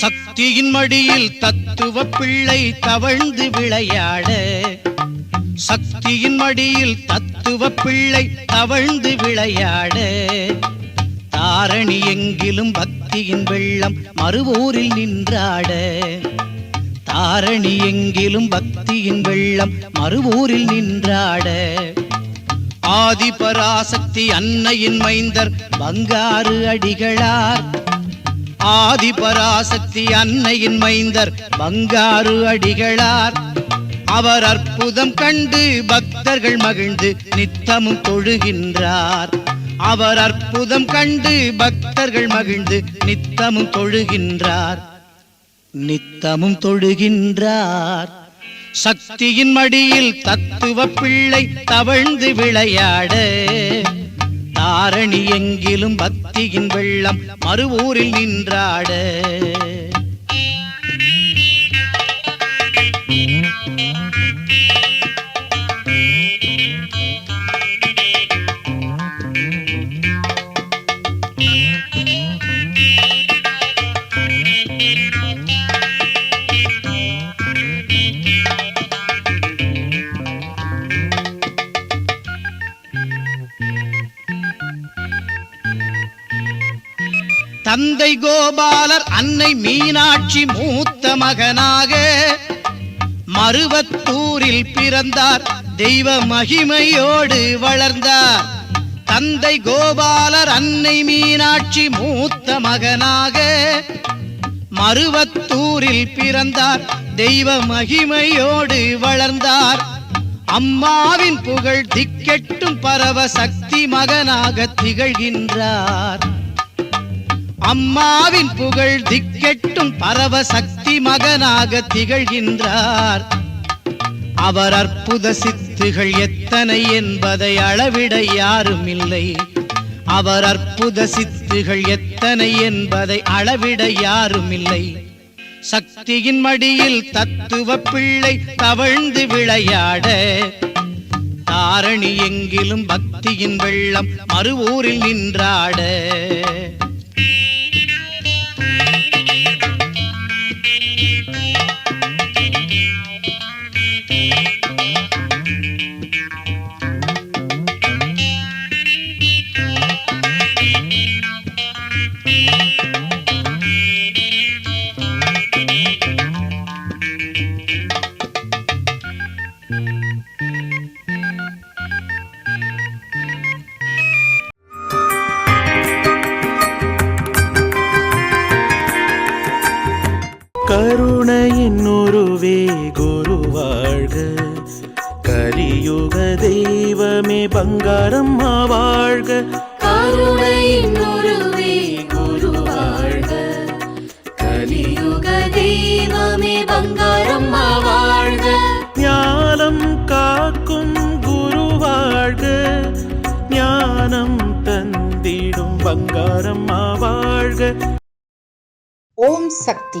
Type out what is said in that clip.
சக்தியின் மடியில் தத்துவ பிள்ளை தவழ்ந்து விளையாட. சக்தியின் மடியில் தத்துவ பிள்ளை தவழ்ந்து விளையாட. தாரணி எங்கிலும் பக்தியின் வெள்ளம் மறுவோரில் நின்றாட. தாரணி எங்கிலும் பக்தியின் வெள்ளம் மறுவோரில் நின்றாட. ஆதிபராசக்தி அன்னையின் மைந்தர் பங்காறு அடிகளார். ஆதிபராசக்தி அன்னையின் மைந்தர் பங்காரு அடிகளார். அவர் அற்புதம் கண்டு பக்தர்கள் மகிழ்ந்து நித்தமும் தொழுகின்றார். அவர் அற்புதம் கண்டு பக்தர்கள் மகிழ்ந்து நித்தமும் தொழுகின்றார். நித்தமும் தொழுகின்றார். சக்தியின் மடியில் தத்துவ பிள்ளை தவழ்ந்து விளையாட ஆரணி எங்கிலும் பக்தியின் வெள்ளம் மறுவூரில் நின்றாட. தந்தை கோபாலர் அன்னை மீனாட்சி மூத்த மகனாக மருவத்தூரில் பிறந்தார். தெய்வ மகிமையோடு வளர்ந்தார். தந்தை கோபாலர் அன்னை மீனாட்சி மூத்த மகனாக மருவத்தூரில் பிறந்தார். தெய்வ மகிமையோடு வளர்ந்தார். அம்மாவின் புகழ் திக்கெட்டும் பரவ சக்தி மகனாக திகழ்கின்றார். அம்மாவின் புகழ் திக்கெட்டும் பரவ சக்தி மகனாக திகழ்கின்றார். அவர் அற்புத சித்துகள் எத்தனை என்பதை அளவிட யாரும் இல்லை அவர் அற்புத சித்துகள் எத்தனை என்பதை அளவிட யாரும் இல்லை சக்தியின் மடியில் தத்துவ பிள்ளை தவழ்ந்து விளையாட தாரணி எங்கிலும் பக்தியின் வெள்ளம் மறுவூரில் நின்றாட. கருணையின் உருவே குரு வாழ்க. கலியுக தெய்வமே பங்காரம்மா வாழ்க கருணையின் உருவே குரு வாழ்க. கலியுக தெய்வமே பங்காரம்மா வாழ்க ஞானம் காக்கும் குரு வாழ்க. ஞானம் தந்திடும் பங்காரம்மா வாழ்க ஓம் சக்தி.